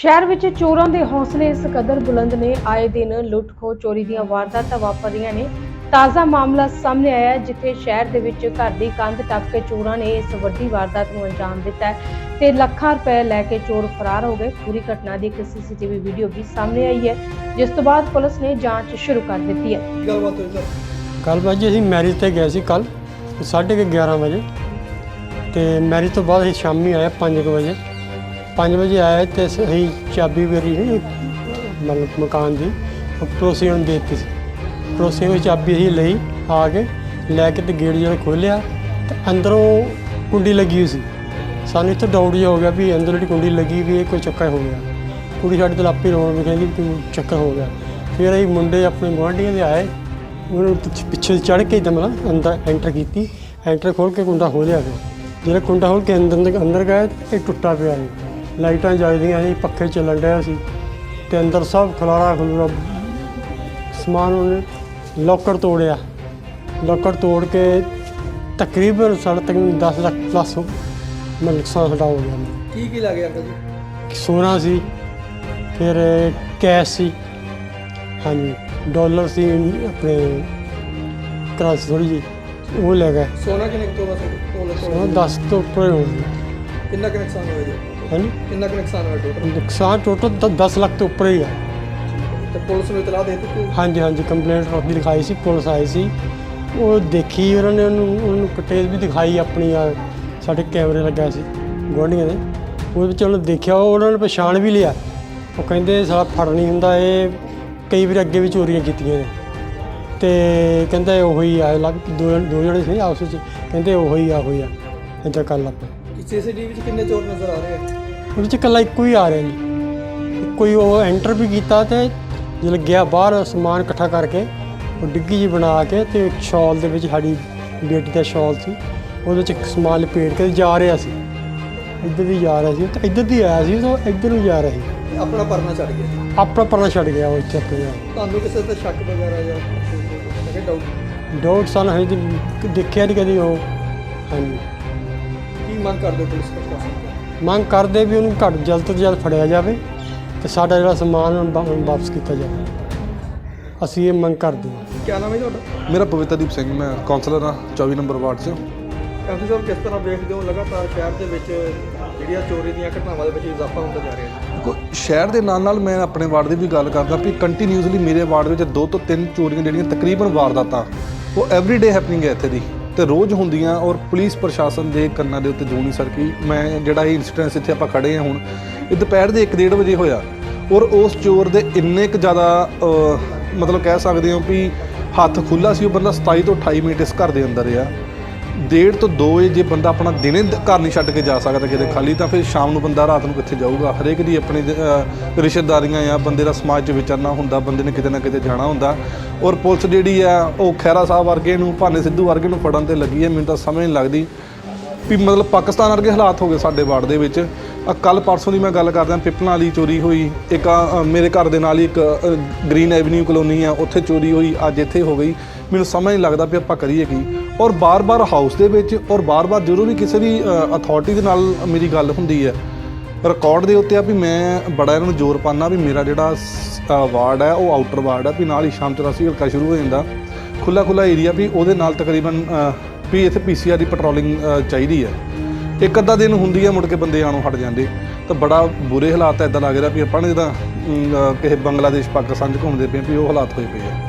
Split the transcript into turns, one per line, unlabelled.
ਸ਼ਹਿਰ ਵਿੱਚ ਚੋਰਾਂ ਦੇ ਹੌਸਲੇ ਇਸ ਕਦਰ ਬੁਲੰਦ ਨੇ ਆਏ ਦਿਨ ਲੁੱਟ ਖੋਹ ਚੋਰੀ ਦੀਆਂ ਵਾਰਦਾਤਾਂ ਵਾਪਰ ਰਹੀਆਂ ਨੇ। ਤਾਜ਼ਾ ਮਾਮਲਾ ਸਾਹਮਣੇ ਆਇਆ ਜਿੱਥੇ ਸ਼ਹਿਰ ਦੇ ਵਿੱਚ ਘਰ ਦੀ ਕੰਧ ਟੱਪ ਕੇ ਚੋਰਾਂ ਨੇ ਇਸ ਵੱਡੀ ਵਾਰਦਾਤ ਨੂੰ ਅੰਜਾਮ ਦਿੱਤਾ ਤੇ ਲੱਖਾਂ ਰੁਪਏ ਲੈ ਕੇ ਚੋਰ ਫਰਾਰ ਹੋ ਗਏ। ਪੂਰੀ ਘਟਨਾ ਦੀ ਇੱਕ ਸੀਸੀਟੀਵੀ ਵੀਡੀਓ ਵੀ ਸਾਹਮਣੇ ਆਈ ਹੈ ਜਿਸ ਤੋਂ ਬਾਅਦ ਪੁਲਿਸ ਨੇ ਜਾਂਚ ਸ਼ੁਰੂ ਕਰ ਦਿੱਤੀ ਹੈ।
ਕੀ ਗੱਲਬਾਤ ਹੋਈ ਸਰ।
ਕੱਲ ਭਾਜੀ ਅਸੀਂ ਮੈਰਿਜ ਤੇ ਗਏ ਸੀ ਕੱਲ 11:30 ਵਜੇ। ਤੇ ਮੈਰਿਜ ਤੋਂ ਬਾਅਦ ਅਸੀਂ ਸ਼ਾਮੀ ਆਏ 5 ਵਜੇ। 5 ਵਜੇ ਆਏ ਤੇ ਅਸੀਂ ਚਾਬੀ ਮੇਰੀ ਸੀ, ਮਤਲਬ ਮਕਾਨ ਦੀ ਉਹ ਪੜੋਸੀ ਨੂੰ ਦੇ ਦਿੱਤੀ ਸੀ। ਪੜੋਸੀ ਨੂੰ ਚਾਬੀ ਅਸੀਂ ਲਈ ਆ ਕੇ, ਲੈ ਕੇ ਤੇ ਗੇਟ ਜਿਹੜਾ ਖੋਲ੍ਹਿਆ ਤੇ ਅੰਦਰੋਂ ਕੁੰਡੀ ਲੱਗੀ ਹੋਈ ਸੀ। ਸਾਨੂੰ ਇੱਥੇ ਡਾਊਟ ਜਿਹਾ ਹੋ ਗਿਆ ਵੀ ਅੰਦਰ ਜਿਹੜੀ ਕੁੰਡੀ ਲੱਗੀ ਵੀ ਇਹ ਕੋਈ ਚੱਕਰ ਹੋ ਗਿਆ। ਕੁੜੀ ਸਾਡੇ ਤੋਂ ਆਪੇ ਰੋਣ ਵੀ ਕਹਿੰਦੀ ਵੀ ਕੋਈ ਚੱਕਰ ਹੋ ਗਿਆ। ਫਿਰ ਅਸੀਂ ਮੁੰਡੇ ਆਪਣੇ ਗੁਆਂਢੀਆਂ ਦੇ ਆਏ, ਉਹਨੂੰ ਪਿੱਛੇ- ਪਿੱਛੇ ਚੜ ਕੇ ਦਮ ਅੰਦਰ ਐਂਟਰ ਕੀਤੀ। ਐਂਟਰ ਖੋਲ ਕੇ ਕੁੰਡਾ ਖੋਲ੍ਹਿਆ ਫਿਰ। ਜਿਹੜਾ ਕੁੰਡਾ ਖੋਲ ਕੇ ਅੰਦਰ ਅੰਦਰ ਗਏ ਇਹ ਟੁੱਟਾ ਪਿਆ ਸੀ। ਲਾਈਟਾਂ ਜਗਦੀਆਂ ਸੀ ਪੱਖੇ ਚੱਲਣ ਡਿਆ ਸੀ ਤੇ ਅੰਦਰ ਸਭ ਖਲਾਰਾ ਖਲੂਰਾ ਸਮਾਨ ਉਹਨੇ ਲੋਕਰ ਤੋੜਿਆ। ਲੋਕਰ ਤੋੜ ਕੇ ਤਕਰੀਬਨ ਸਾਡਾ ਤਕਰੀਬਨ 10 ਲੱਖ ਪਲੱਸ ਮਤਲਬ ਨੁਕਸਾਨ ਸਾਡਾ ਹੋ ਗਿਆ।
ਕੀ ਕੀ ਲੱਗ ਗਿਆ ਅੰਕਲ ਜੀ?
ਸੋਨਾ ਸੀ ਫਿਰ ਕੈਸ਼ ਸੀ ਹਾਂਜੀ ਡਾਲਰ ਸੀ ਆਪਣੇ ਕਰੰਸੀ ਥੋੜੀ ਜੀ ਉਹ ਲੈ ਗਏ।
ਸੋਨਾ ਕਿੰਨੇ ਤੋਲਾ ਤੋਲੇ
ਸੋਨਾ 10 ਤੋਂ ਉੱਪਰ ਹੋ ਗਿਆ।
ਕਿੰਨਾ ਕੁ ਨੁਕਸਾਨ ਹੋਇਆ ਜੀ?
ਹਾਂਜੀ।
ਕਿੰਨਾ ਕੁ ਨੁਕਸਾਨ ਹੋਇਆ ਟੋਟਲ
ਨੁਕਸਾਨ ਟੋਟਲ 10 ਲੱਖ ਤੋਂ ਉੱਪਰ ਹੀ ਆ।
ਤੇ ਪੁਲਿਸ ਨੂੰ ਇਤਲਾਹ ਦੇ ਦਿੱਤੀ?
ਹਾਂਜੀ ਹਾਂਜੀ ਕੰਪਲੇਂਟ ਵੀ ਲਿਖਾਈ ਸੀ ਪੁਲਿਸ ਆਈ ਸੀ। ਉਹ ਦੇਖੀ ਉਹਨਾਂ ਨੇ ਉਹਨੂੰ ਉਹਨੂੰ ਕਟੇਜ ਵੀ ਦਿਖਾਈ ਆਪਣੀ ਆ ਸਾਡੇ ਕੈਮਰੇ ਲੱਗਾ ਸੀ ਗੁਆਂਢੀਆਂ ਦੇ। ਉਹਦੇ ਵਿੱਚ ਉਹਨੇ ਦੇਖਿਆ ਉਹ ਉਹਨਾਂ ਨੇ ਪਛਾਣ ਵੀ ਲਿਆ। ਉਹ ਕਹਿੰਦੇ ਸਾਲਾ ਫੜ ਨਹੀਂ ਹੁੰਦਾ ਇਹ ਕਈ ਵਾਰ ਅੱਗੇ ਵੀ ਚੋਰੀਆਂ ਕੀਤੀਆਂ ਨੇ। ਤੇ ਕਹਿੰਦਾ ਉਹ ਹੀ ਆ ਲੱਗ ਦੋ ਦੋ ਜਣੇ ਸੀ ਆਪਸ ਵਿੱਚ ਕਹਿੰਦੇ ਉਹ ਹੀ ਆ ਉਹ ਹੀ ਆ ਇੱਦਾਂ ਕਰ ਲੱਗ ਪਏ
ਸੀਸੀਟੀਵੀ ਵਿੱਚ ਕਿੰਨੇ ਚੋਰ ਨਜ਼ਰ ਆ ਰਹੇ ਆ?
ਉਹਦੇ ਇਕੱਲਾ ਇੱਕੋ ਹੀ ਆ ਰਿਹਾ ਜੀ। ਕੋਈ ਉਹ ਐਂਟਰ ਵੀ ਕੀਤਾ ਤੇ ਜਦੋਂ ਗਿਆ ਬਾਹਰ ਸਮਾਨ ਇਕੱਠਾ ਕਰਕੇ ਉਹ ਡਿੱਗੀ ਜੀ ਬਣਾ ਕੇ ਤੇ ਇੱਕ ਸ਼ਾਲ ਦੇ ਵਿੱਚ ਸਾਡੀ ਬੇਟੀ ਦਾ ਸ਼ਾਲ ਸੀ। ਉਹਦੇ ਵਿੱਚ ਇੱਕ ਸਮਾਨ ਲਪੇਟ ਕੇ ਜਾ ਰਿਹਾ ਸੀ। ਇੱਧਰ ਦੀ ਜਾ ਰਿਹਾ ਸੀ। ਤੇ ਇੱਧਰ ਦੀ ਆਇਆ ਸੀ ਤਾਂ ਇੱਧਰ ਨੂੰ ਜਾ ਰਿਹਾ ਸੀ।
ਆਪਣਾ ਪਰਨਾ ਛੱਡ ਗਿਆ।
ਆਪਣਾ ਪਰਨਾ ਛੱਡ ਗਿਆ ਉਹ ਇੱਥੇ ਆਪ।
ਤੁਹਾਨੂੰ ਕਿਸੇ ਤੇ ਸ਼ੱਕ ਵਗੈਰਾ ਜਾਂ ਕਿ ਡਾਊਟ?
ਡਾਊਟ ਸਾਨੂੰ ਹਜੇ ਦੇਖਿਆ ਨਹੀਂ ਕਦੀ ਉਹ। ਹਾਂਜੀ।
ਮੰਗ ਕਰਦੇ ਹੋ ਪੁਲਿਸ ਪ੍ਰਸ਼ਾਸਨ ਤੋਂ।
ਮੰਗ ਕਰਦੇ ਵੀ ਉਹਨੂੰ ਘੱਟ ਜਲਦ ਤੋਂ ਜਲਦ ਫੜਿਆ ਜਾਵੇ ਤੇ ਸਾਡਾ ਜਿਹੜਾ ਸਮਾਨ ਉਹਨੂੰ ਵਾ- ਵਾਪਸ ਕੀਤਾ ਜਾਵੇ। ਅਸੀਂ ਇਹ ਮੰਗ ਕਰਦੇ ਹਾਂ।
ਕੀ ਨਾਮ ਹੈ ਜੀ ਤੁਹਾਡਾ?
ਮੇਰਾ ਪਵਿੱਤਰਦੀਪ ਸਿੰਘ ਮੈਂ ਕਾਉਂਸਲਰ ਹਾਂ 24 ਨੰਬਰ ਵਾਰਡ 'ਚ।
ਕਾਫੀ ਸਾਹਿਬ ਕਿਸ ਤਰ੍ਹਾਂ ਵੇਖਦੇ ਹੋ ਲਗਾਤਾਰ ਸ਼ਹਿਰ ਦੇ ਵਿੱਚ ਜਿਹੜੀਆਂ ਚੋਰੀ ਦੀਆਂ ਘਟਨਾਵਾਂ ਦੇ ਵਿੱਚ ਇਜ਼ਾਫਾ ਹੁੰਦਾ ਜਾ ਰਿਹਾ ਹੈ?
ਦੇਖੋ, ਸ਼ਹਿਰ ਦੇ ਨਾਲ ਨਾਲ ਮੈਂ ਆਪਣੇ ਵਾਰਡ ਦੀ ਵੀ ਗੱਲ ਕਰਦਾ ਵੀ ਕੰਟੀਨਿਊਸਲੀ ਮੇਰੇ ਵਾਰਡ ਵਿੱਚ ਦੋ ਤੋਂ ਤਿੰਨ ਚੋਰੀਆਂ ਜਿਹੜੀਆਂ ਤਕਰੀਬਨ ਵਾਰਦਾਤਾਂ ਉਹ ਐਵਰੀਡੇ ਹੈਪਨਿੰਗ ਹੈ ਇੱਥੇ ਦੀ। ਤੇ ਰੋਜ਼ ਹੁੰਦੀਆਂ ਔਰ ਪੁਲਿਸ ਪ੍ਰਸ਼ਾਸਨ ਦੇ ਕੰਨਾਂ ਦੇ ਉੱਤੇ ਜੂ ਨਹੀਂ ਸਰਕੀ। ਮੈਂ ਜਿਹੜਾ ਇਹ ਇਨਸੀਡੈਂਸ ਇੱਥੇ ਆਪਾਂ ਖੜੇ ਹਾਂ ਹੁਣ, ਇਹ ਦੁਪਹਿਰ ਦੇ 1:30 ਵਜੇ ਹੋਇਆ। ਔਰ ਉਸ ਚੋਰ ਦੇ ਇੰਨੇ ਕੁ ਜ਼ਿਆਦਾ ਮਤਲਬ ਕਹਿ ਸਕਦੇ ਹੋ ਵੀ ਹੱਥ ਖੁੱਲਾ ਸੀ, ਉਹ ਬੰਦਾ 27 ਤੋਂ 28 ਮਿੰਟ ਇਸ ਘਰ ਦੇ ਅੰਦਰ ਆ ਡੇਢ ਤੋਂ 2 ਵਜੇ ਜੇ ਬੰਦਾ ਆਪਣਾ ਦਿਨੇ ਘਰ ਨਹੀਂ ਛੱਡ ਕੇ ਜਾ ਸਕਦਾ ਕਿਤੇ ਖਾਲੀ, ਤਾਂ ਫਿਰ ਸ਼ਾਮ ਨੂੰ ਬੰਦਾ ਰਾਤ ਨੂੰ ਕਿੱਥੇ ਜਾਊਗਾ? ਹਰੇਕ ਦੀ ਆਪਣੀ ਰਿਸ਼ਤੇਦਾਰੀਆਂ ਆ ਬੰਦੇ ਦਾ ਸਮਾਜ 'ਚ ਵਿਚਰਨਾ ਹੁੰਦਾ, ਬੰਦੇ ਨੇ ਕਿਤੇ ਨਾ ਕਿਤੇ ਜਾਣਾ ਹੁੰਦਾ। ਔਰ ਪੁਲਿਸ ਜਿਹੜੀ ਆ, ਉਹ ਖੈਰਾ ਸਾਹਿਬ ਵਰਗੇ ਨੂੰ, ਭਾਨੇ ਸਿੱਧੂ ਵਰਗੇ ਨੂੰ ਫੜਨ ਤੇ ਲੱਗੀ ਹੈ, ਮੈਨੂੰ ਤਾਂ ਸਮਝ ਨਹੀਂ ਲੱਗਦੀ ਵੀ ਮਤਲਬ ਪਾਕਿਸਤਾਨ ਵਰਗੇ ਹਾਲਾਤ ਹੋ ਗਏ ਸਾਡੇ ਵਾਰਡ ਦੇ ਵਿੱਚ। ਆ ਕੱਲ ਪਰਸੋਂ ਦੀ ਮੈਂ ਗੱਲ ਕਰਦਾ, ਪਿਪਲਾਂ ਵਾਲੀ ਚੋਰੀ ਹੋਈ, ਇੱਕ ਮੇਰੇ ਘਰ ਦੇ ਨਾਲ ਹੀ ਇੱਕ ਗ੍ਰੀਨ ਐਵਨਿਊ ਕਲੋਨੀ ਆ, ਉੱਥੇ ਚੋਰੀ ਹੋਈ, ਅੱਜ ਇੱਥੇ ਹੋ ਗਈ। ਮੈਨੂੰ ਸਮਝ ਨਹੀਂ ਲੱਗਦਾ ਵੀ ਆਪਾਂ ਕਰੀਏ ਕੀ। ਔਰ ਬਾਰ-ਬਾਰ ਹਾਊਸ ਦੇ ਵਿੱਚ ਔਰ ਬਾਰ-ਬਾਰ ਜਦੋਂ ਵੀ ਕਿਸੇ ਵੀ ਅਥਾਰਟੀ ਦੇ ਨਾਲ ਮੇਰੀ ਗੱਲ ਹੁੰਦੀ ਹੈ ਰਿਕਾਰਡ ਦੇ ਉੱਤੇ ਆ ਵੀ ਮੈਂ ਬੜਾ ਇਹਨਾਂ ਨੂੰ ਜ਼ੋਰ ਪਾਣਾ ਵੀ ਮੇਰਾ ਜਿਹੜਾ ਵਾਰਡ ਹੈ, ਉਹ ਆਊਟਰ ਵਾਰਡ ਹੈ, ਵੀ ਨਾਲ ਹੀ ਸ਼ਾਮ 84 ਹਲਕਾ ਸ਼ੁਰੂ ਹੋ ਜਾਂਦਾ। ਖੁੱਲਾ ਖੁੱਲਾ ਏਰੀਆ ਵੀ ਉਹਦੇ ਨਾਲ ਤਕਰੀਬਨ ਵੀ ਇੱਥੇ ਪੀਸੀਆਰ ਦੀ ਪੈਟਰੋਲਿੰਗ ਚਾਹੀਦੀ ਹੈ। ਇੱਕ ਅੱਧਾ ਦਿਨ ਹੁੰਦੀ ਹੈ ਮੁੜ ਕੇ ਬੰਦੇ ਆਣੋਂ ਹਟ ਜਾਂਦੇ। ਤਾਂ ਬੜਾ ਬੁਰੇ ਹਾਲਾਤ ਐਦਾਂ ਲੱਗ ਰਿਹਾ ਵੀ ਆਪਾਂ ਨੇ ਜਿੱਦਾਂ ਕਿਸੇ ਬੰਗਲਾਦੇਸ਼, ਪਾਕਿਸਤਾਨ 'ਚ ਘੁੰਮਦੇ ਪਏ ਵੀ ਉਹ ਹਾਲਾਤ ਹੋਏ ਪਏ ਆ।